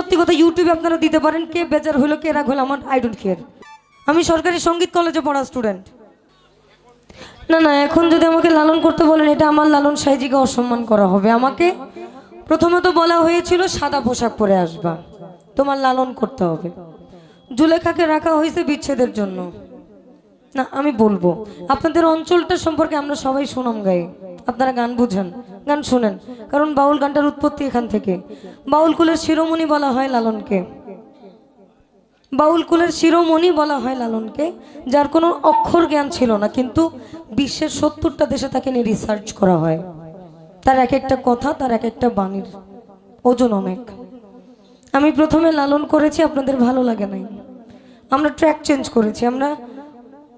সত্যি কথা ইউটিউবে আপনারা দিতে পারেন, কে বেজার হলো কে রাগ হলো আমার আই ডোন্ট কেয়ার আমি সরকারি সংগীত কলেজে পড়া স্টুডেন্ট না না, এখন যদি আমাকে লালন করতে বলেন, এটা আমার লালন সাইজিকে অসম্মান করা হবে। আমাকে প্রথমত বলা হয়েছিল, সাদা পোশাক পরে আসবা। তোমার লালন করতে হবে। জুলেখাকে রাখা হয়েছে বিচ্ছেদের জন্য। না, আমি বলব, আপনাদের অঞ্চলটা সম্পর্কে আমরা সবাই সুনাম গাই। আপনারা গান বুঝেন, গান শুনেন। কারণ বাউল গানটার উৎপত্তি এখান থেকে। বাউল কুলের শিরোমণি বলা হয় লালনকে। বাউল কুলের শিরোমণি বলা হয় লালনকে, যার কোনো অক্ষর জ্ঞান ছিল না, কিন্তু বিশ্বের সত্তরটা দেশে তাকে নিয়ে রিসার্চ করা হয়। তার এক একটা কথা, তার এক একটা বাণীর ওজন অনেক। আমি প্রথমে লালন করেছি, আপনাদের ভালো লাগে নাই। আমরা ট্র্যাক চেঞ্জ করেছি, আমরা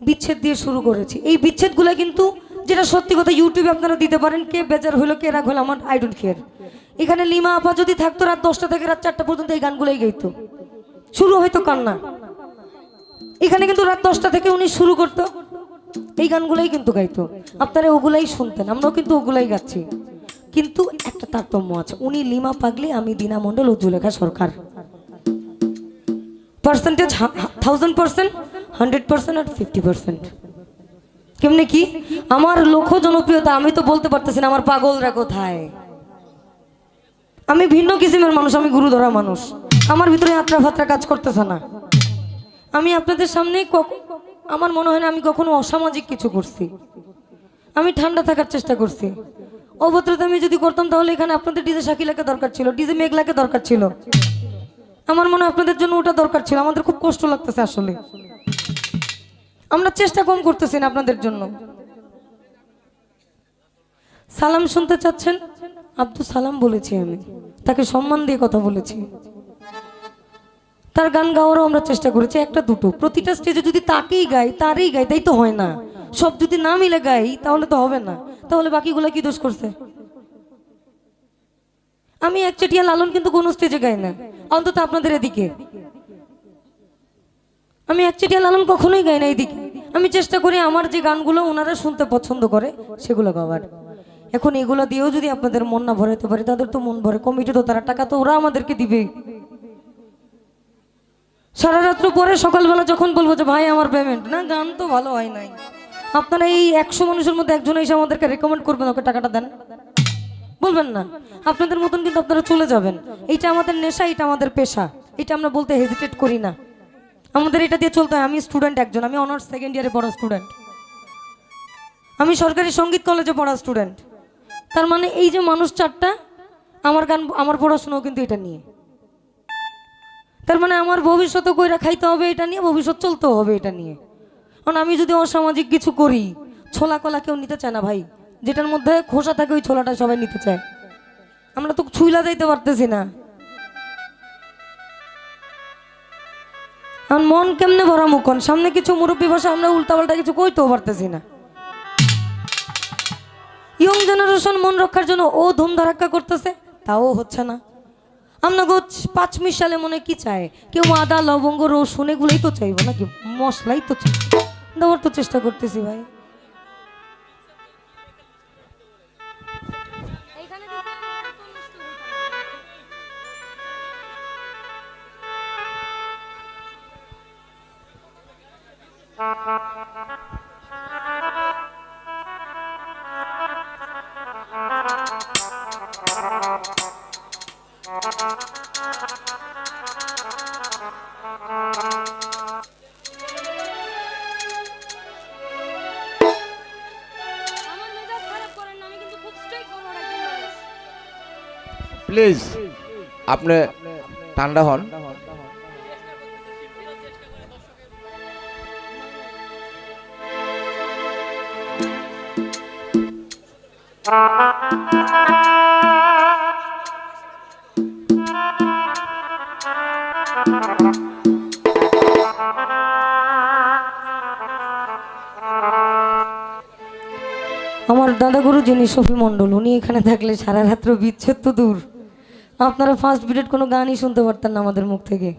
বিচ্ছেদ দিয়ে শুরু করেছি। এই বিচ্ছেদগুলো কিন্তু যেটা সত্যি কথা ইউটিউবে আপনারা দিতে পারেন, কে বেজার হলো কে রাগ হলো আমার আই ডোন্ট কেয়ার এখানে লিমা আপা যদি থাকতো, রাত দশটা থেকে রাত চারটা পর্যন্ত এই গানগুলোই গাইতো। শুরু হয়তো কান্না। এখানে কিন্তু রাত দশটা থেকে উনি শুরু করতো, এই গানগুলোই কিন্তু গাইতো। আপনারা ওগুলাই শুনতেন, আমরাও কিন্তু ওগুলাই গাচ্ছি। কিন্তু একটা তারতম্য আছে, উনি লিমা পাগলি, আমি দিনা মণ্ডল ও Julekha Sarkar percentage thousand percent hundred percent আর ফিফটি পার্সেন্ট কেমনি কি? আমার লক্ষ্য জনপ্রিয়তা, আমি তো বলতে পারতেছি না আমার পাগলরা কোথায়। আমি ভিন্ন কিসিমের মানুষ, আমি গুরুধরা মানুষ। আমার ভিতরে আত্রা ফাত্রা কাজ করতেছে না। আমি আপনাদের সামনে আমার মনে হয় না আমি কখনো অসামাজিক কিছু করছি। আমি ঠান্ডা থাকার চেষ্টা করছি। অভদ্রতা আমি যদি করতাম তাহলে এখানে আপনাদের ডিজে শাকিলাকে দরকার ছিল, ডিজে মেঘলাকে দরকার ছিল। আমার মনে হয় আপনাদের জন্য ওটা দরকার ছিল। আমাদের খুব কষ্ট লাগতেছে আসলে। আমরা চেষ্টা কম করতেছি না আপনাদের জন্য। সালাম শুনতে চাচ্ছেন? আব্দুল সালাম বলেছি আমি। তাকে সম্মান দিয়ে কথা বলেছি। তার গান গাওয়ারও আমরা চেষ্টা করেছি, একটা দুটো। প্রতিটা স্টেজে যদি তাকেই গাই, তারই গাই, তাই তো হয় না। সব যদি না মিলে গাই, তাহলে তো হবে না। তাহলে বাকিগুলো কি দোষ করছে? আমি একচেটিয়া লালন কিন্তু কোনো স্টেজে গাই না। অন্তত আপনাদের এদিকে। আমি একচেটিয়া লালন কখনোই গাই না এইদিকে আমি চেষ্টা করি আমার যে গানগুলো ওনারা শুনতে পছন্দ করে, সেগুলো গাওয়ার। এখন এগুলো দিয়েও যদি আপনাদের মন না ভরাতে পারে, তাদের তো মন ভরে, কমিটি তো তারা, টাকা তো ওরা আমাদেরকে দিবে। সারা রাত্র পরে সকালবেলা যখন বলব যে, ভাই, আমার পেমেন্ট না, গান তো ভালো হয় নাই। আপনারা এই একশো মানুষের মধ্যে একজন এসে আমাদেরকে রেকমেন্ড করবেন, ওকে টাকাটা দেন। বলবেন না। আপনাদের মতন কিন্তু আপনারা চলে যাবেন। এইটা আমাদের নেশা এটা আমাদের পেশা। এটা আমরা বলতে হেজিটেট করি না। আমাদের এটা দিয়ে চলতে হয়। আমি স্টুডেন্ট একজন, আমি অনার্স সেকেন্ড ইয়ারে পড়া স্টুডেন্ট আমি সরকারি সংগীত কলেজে পড়া স্টুডেন্ট তার মানে এই যে মানুষ চারটা, আমার গান, আমার পড়াশোনাও কিন্তু এটা নিয়ে। তার মানে আমার ভবিষ্যতে কইরা খাইতে হবে এটা নিয়ে, ভবিষ্যৎ চলতেও হবে এটা নিয়ে। কারণ আমি যদি অসামাজিক কিছু করি, ছোলা কলা কেউ নিতে চায় না ভাই। যেটার মধ্যে খোসা থাকে, ওই ছোলাটা সবাই নিতে চায়। আমরা তো ছুইলা যাইতে পারতেছি না। আমার মন কেমনে ভরা মুখন সামনে কিছু মুরব্বী বসে, আমরা উল্টাপাল্টা কিছু কইতেও পারতেছি না। ইয়ং জেনারেশন মন রক্ষার জন্য ও ধুম ধারাক্কা করতেছে, তাও হচ্ছে না। আমরা গো পাঁচ মিশালে মনে কি চায়? কেউ আদা, লবঙ্গ, রসুন, এগুলোই তো চাইব নাকি? মশলাই তো চাই। দেওয়ার তো চেষ্টা করতেছি ভাই। প্লিজ আপনি ঠান্ডা হন। আমার দাদাগুরু যিনি শফি মণ্ডল, উনি এখানে থাকলে সারা রাত্র বিচ্ছেদ তো দূর। আপনারা ফার্স্ট বিডেট কোনো গানই শুনতে পারতেন না আমাদের মুখ থেকে।